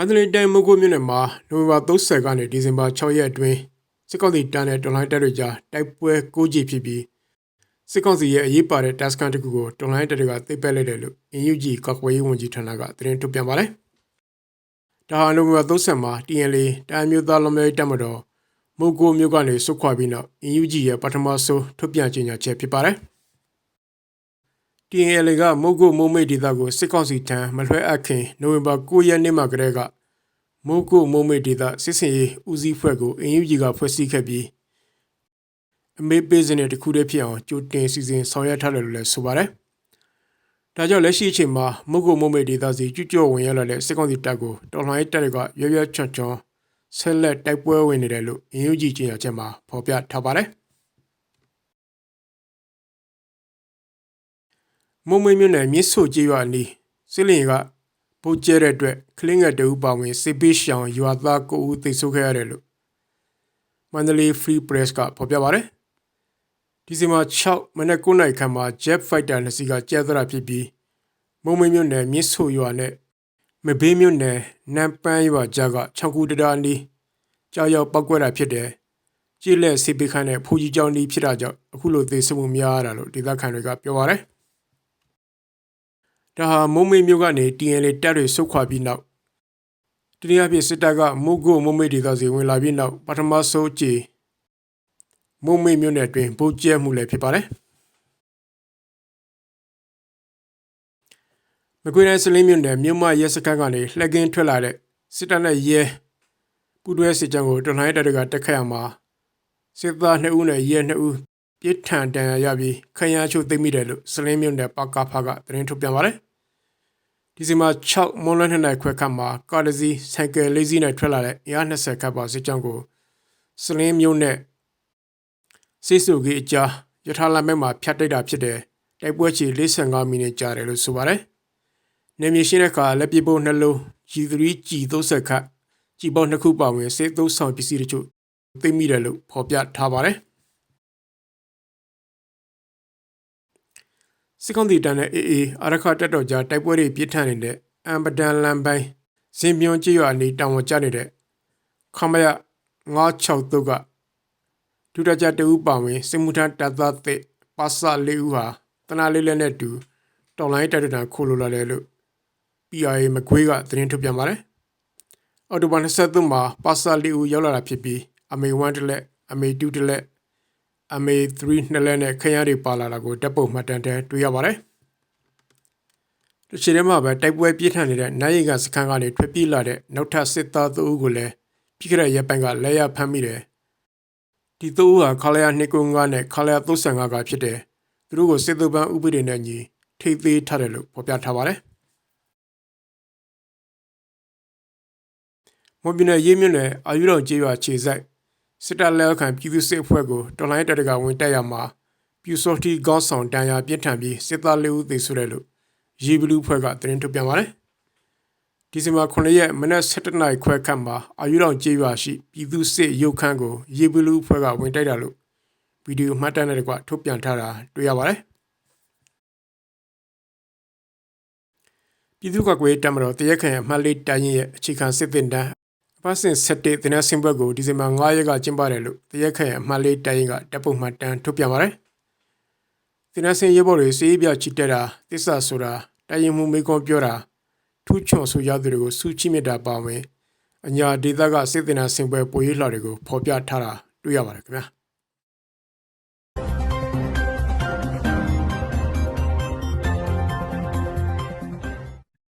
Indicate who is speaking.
Speaker 1: မန္တလေးတိုင်းမုတ်ကိုမြို့နယ်မှာနိုဝင်ဘာ30ကနေဒီဇင်ဘာ6ရက်အတွင်းစစ်ကောင်စီတန်းတဲ့တော်လိုင်းတပ်တွေကြားတိုက်ပွဲ၉ကြိမ်ဖြစ်ပြီးစစ်ကောင်စီရဲ့အရေးပါတဲ့တပ်စခန်းတစ်ခုကိုတော်လိုင်းတပ်တွေကသိပ်ပက်လိုက်တယ်လို့ UNG ကောက်ွယ်ရေးဝန်ကြီးဌာနကသတင်းထုတ်ပြန်ပါတယ်။ဒါဟာနိုဝင်ဘာ30မှာ TNL တိုင်းမျိုးသားလူမျိုးတပ်မတော်မုတ်ကိုမြို့ကနေဆုတ်ခွာပြီးနောက် UNG ရဲ့ပထမဆုံးထုတ်ပြန်ကြေညာချက်ဖြစ်ပါတယ်။ TNL ကမုတ်ကုတ်မုံမိတ်ဒေသကိုစစ်ကောင်စီထံမလွှဲအပ်ခင်နိုဝင်ဘာ9ရက်နေ့မှာကတည်းကမုတ်ကုတ်မုံမိတ်ဒေသစစ်စင်ရေးဦးစီးဖွဲ့ကိုအင်ယူဂျီကဖွဲ့စည်းခဲ့ပြီးအမေပေးစတဲ့တခုတည်းဖြစ်အောင်ကြိုတင်စီစဉ်ဆောင်ရွက်ထားတယ်လို့လည်းဆိုပါတယ်။ဒါကြောင့်လက်ရှိအချိန်မှာမုတ်ကုတ်မုံမိတ်ဒေသစီကျွကြော့ဝင်ရလာတဲ့စစ်ကောင်စီတပ်ကိုတော်လှန်ရေးတပ်တွေကရွရွချွတ်ချွန်ဆက်လက်တိုက်ပွဲဝင်နေတယ်လို့အင်ယူဂျီကြေညာချက်မှာဖော်ပြထားပါတယ်။ မုံမင်းမြို့နယ်မြစ်ဆိုကျေးရွာနီးစစ်လင်ကပိုးကျဲတဲ့အတွက်ကလင်းငယ်တအူပါဝင်စစ်ပေးရှောင်ရွာသားကိုဦးသိဆုခဲ့ရတယ်လို့မန္တလေး Free Press ကဖော်ပြပါတယ်ဒီဇင်ဘာ6မနေ့9နိုင်ခန့်မှာ Jet Fighter နှစ်စီးကကျဲသရဖြစ်ပြီးမုံမင်းမြို့နယ်မြစ်ဆိုရွာနဲ့မဘေးမြို့နယ်နမ်ပန်းရွာကြားက6ခုတရာနီးကြောက်ရောက်ပောက်ကွဲတာဖြစ်တယ်ကြည်လက်စစ်ပေးခန်းနဲ့ဖူကြီးကျောင်းနီးဖြစ်တာကြောင့်အခုလိုသေဆုံးမှုများရတာလို့ဒေသခံတွေကပြောပါတယ် ဒါဟာမုံမိတ်မြို့ကနေ TNL တပ်တွေဆုတ်ခွာပြီးနောက်တနည်းအားဖြင့်စစ်တပ်ကမုတ်ကိုမုံမိတ်ဒေသစီဝင်လာပြီးနောက်ပထမဆုံးကြည်မုံမိတ်မြို့နယ်တွင်ဗုတ်ကျဲမှုလည်းဖြစ်ပါတယ်မကွေးတိုင်းစလင်းမြို့နယ်မြို့မရဲစခန်းကနေလှက်ကင်းထွက်လာတဲ့စစ်တပ်နဲ့ရဲပူတွဲစစ်ကြောင်းကိုတော်လှန်ရေးတပ်တွေကတက်ခတ်ရမှာစစ်သား2ဦးနဲ့ရဲ2ဦးပြစ်ထန်တန်ရရပြီးခရမ်းချို့သိမ့်မိတယ်လို့စလင်းမြို့နယ်ပကဖကသတင်းထုတ်ပြန်ပါတယ် ဒီဇင်ဘာ6မွန်လွန်2နိုင်ခွဲခန့်မှာကာဒစီဆိုင်ကယ်လေးစီးနဲ့ထွက်လာတဲ့အင်အား20ခန့်ပါစစ်ကြောင်းကိုစလင်းမြို့နဲ့စိတ်ဆူကြီးအကြားရထားလမ်းဘက်မှာဖြတ်တိုက်တာဖြစ်တယ်တိုက်ပွဲချီ45မိနစ်ကြာတယ်လို့ဆိုပါတယ်နေမြေရှင်းတဲ့အခါလက်ပစ်ပုတ်နှလုံး G3 G30 ခန့်ကြီးပေါင်းနှစ်ခုပါဝင်စစ်သုံးဆောင်ပစ္စည်းတချို့သိမိတယ်လို့ဖော်ပြထားပါတယ် စစ်ကောင်စီတန်းနဲ့အေအေအာရခတက်တော်ကြားတိုက်ပွဲတွေပြစ်ထန်နေတဲ့အမ်ပဒန်လန်ပိုင်းဇင်ပြုံးကြီးရွာနေတောင်ဝကျနေတဲ့ခမရ963ကဒုတကြတဦးပါဝင်စစ်မှုထမ်းတပ်သားသစ်ပါစလေးဦးဟာတနာလေးလက်နဲ့တူတော်လိုင်းတပ်တံခိုလိုလာတယ်လို့ PRA မကွေးကသတင်းထုတ်ပြန်ပါတယ်။အော်တိုဘာ23မှာပါစလေးဦးရောက်လာတာဖြစ်ပြီးအမေ1တလက်အမေ2တလက် အမေ3နှစ်လက်နဲ့ခရမ်းတွေပါလာတာကိုတပ်ပုတ်မှတ်တမ်းတဲ့တွေ့ရပါတယ်။ဒီချိန်ထဲမှာပဲတိုက်ပွဲပြင်းထန်နေတဲ့နိုင်ရီကစခန်းကနေထွက်ပြေးလာတဲ့နောက်ထပ်စစ်သား3ဦးကိုလည်းပြီးခဲ့တဲ့ရက်ပိုင်းကလက်ရဖမ်းမိတယ်။ဒီ3ဦးဟာခလာယာ295နဲ့ခလာယာ35ကဖြစ်တယ်။သူတို့ကိုစစ်သူပန်းဥပဒေနဲ့ညီထိသေးထားတယ်လို့ဖော်ပြထားပါတယ်။မော်ဘီနယ်ရေးမြင့်နယ်အာယူတော်ကျေးရွာခြေဆိုင် စစ်တပ်လက်အောက်ခံပြည်သူစစ်အဖွဲ့ကိုတော်လိုင်းတပ်တကဝင်တက်ရမှာပြူစော်တီကောင်းဆောင်တန်ရာပြစ်ထန်ပြီးစစ်သားလေးဦးသေဆုံးတယ်လို့ရေဘလူးဖွဲ့ကသတင်းထုတ်ပြန်ပါတယ်။ဒီဇင်ဘာ9ရက်မနက်7:00နာရီခွဲခန့်မှာအာယူတော်ကျေးရွာရှိပြည်သူစစ်ရုပ်ခန်းကိုရေဘလူးဖွဲ့ကဝင်တိုက်တာလို့ဗီဒီယိုမှတ်တမ်းနဲ့တကွထုတ်ပြန်ထားတာတွေ့ရပါတယ်။ပြည်သူ့ကွက်ကွေးတမတော်တရက်ခံအမှတ်လေးတိုင်းရဲ့အခြေခံစစ်တင်တန်းအ ပတ်စဉ်7တင်တဲ့ဆင်ဘက်ကိုဒီဇင်ဘာ9ရက်ကကျင်းပတယ်လို့တရက်ခံအမှတ်လေးတိုင်းကတပ်ပုံမှတ်တန်းထုတ်ပြန်ပါတယ်။တင်တဲ့ဆင်ရဲဘော်တွေစေးပြချီတက်တာတစ္ဆာဆိုတာတိုင်းရင်မှုမေကွန်ပြောတာထူးချွန်ဆိုရသူတွေကိုစူးချိမြတာပါဝင်အညာဒေသကစစ်တင်တဲ့ဆင်ဘက်ပိုရေးလှတွေကိုဖော်ပြထားတာတွေ့ရပါတယ်ခင်ဗျာ။